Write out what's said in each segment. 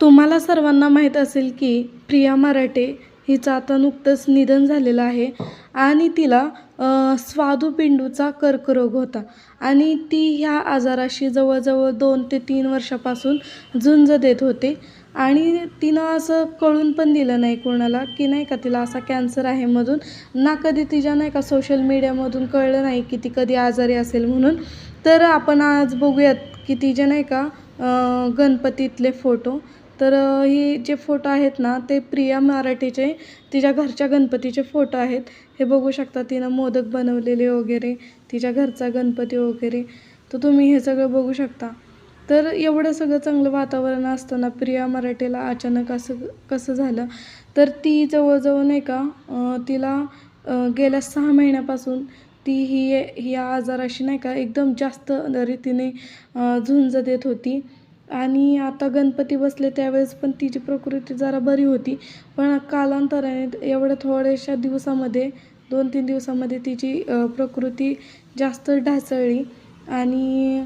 तुम्हाला सर्वांना माहीत असेल की प्रिया मराठे हिचं आता नुकतंच निधन झालेलं आहे आणि तिला स्वादुपिंडूचा कर्करोग होता. आणि ती ह्या आजाराशी जवळजवळ दोन ते तीन वर्षापासून झुंज देत होते. आणि तिनं असं कळून पण दिलं नाही कोणाला की नाही का तिला असा कॅन्सर आहे मधून ना कधी तिच्या नाही का सोशल मीडियामधून कळलं नाही की ती कधी आजारी असेल म्हणून. तर आपण आज बघूयात की तिचे नाही का गणपतीतले फोटो. तर ही जे फोटो आहेत ना ते प्रिया मराठीचे तिच्या घरच्या गणपतीचे फोटो आहेत. हे बघू शकता तिनं मोदक बनवलेले वगैरे तिच्या घरचा गणपती वगैरे. तर तुम्ही हे सगळं बघू शकता. तर एवढं सगळं चांगलं वातावरण असताना प्रिया मराठीला अचानक असं कसं झालं? तर ती जवळजवळ नाही का तिला गेल्या सहा महिन्यापासून ती ही या आजाराशी नाही का एकदम जास्त रीतीने झुंज देत होती. आणि आता गणपती बसले त्यावेळेस पण तिची प्रकृती जरा बरी होती. पण कालांतराने एवढ्या थोड्याशा दिवसामध्ये दोन तीन दिवसामध्ये तिची प्रकृती जास्त ढासळली. आणि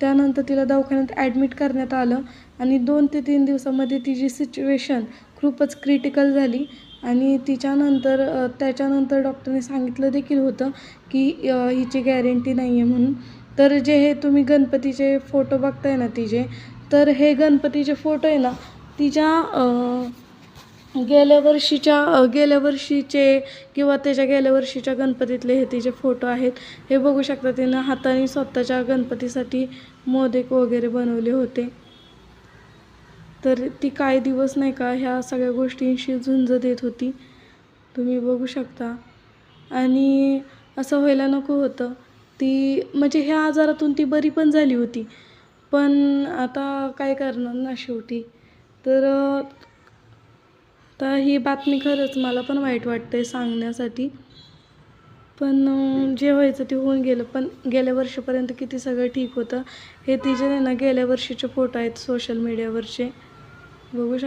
त्यानंतर तिला दवाखान्यात ॲडमिट करण्यात आलं. आणि दोन ते तीन दिवसामध्ये तिची सिच्युएशन खूपच क्रिटिकल झाली. आणि तिच्यानंतर त्याच्यानंतर डॉक्टरने सांगितलं देखील होतं की हिची गॅरंटी नाही आहे म्हणून. तर जे हे तुम्ही गणपतीचे फोटो बघताय ना तिचे तर हे गणपतीचे फोटो आहे ना तिच्या गेल्या वर्षीच्या गेल्या वर्षीचे किंवा त्याच्या गेल्या वर्षीच्या गणपतीतले हे तिचे फोटो आहेत. हे बघू शकता तिनं हाताने स्वतःच्या गणपतीसाठी मोदक वगैरे बनवले होते. तर ती काही दिवस नाही का ह्या सगळ्या गोष्टींशी झुंज देत होती. तुम्ही बघू शकता. आणि असं व्हायला नको होतं. ती म्हणजे ह्या आजारातून ती बरी पण झाली होती. पण आता काय करणार ना शेवटी? तर आता ही बातमी खरंच मला पण वाईट वाटतंय सांगण्यासाठी. पण जे व्हायचं ते होऊन गेलं. पण गेल्या वर्षीपर्यंत किती सगळं ठीक होतं हे तिचे ना गेल्या वर्षीचे फोटो आहेत सोशल मीडियावरचे बघू शक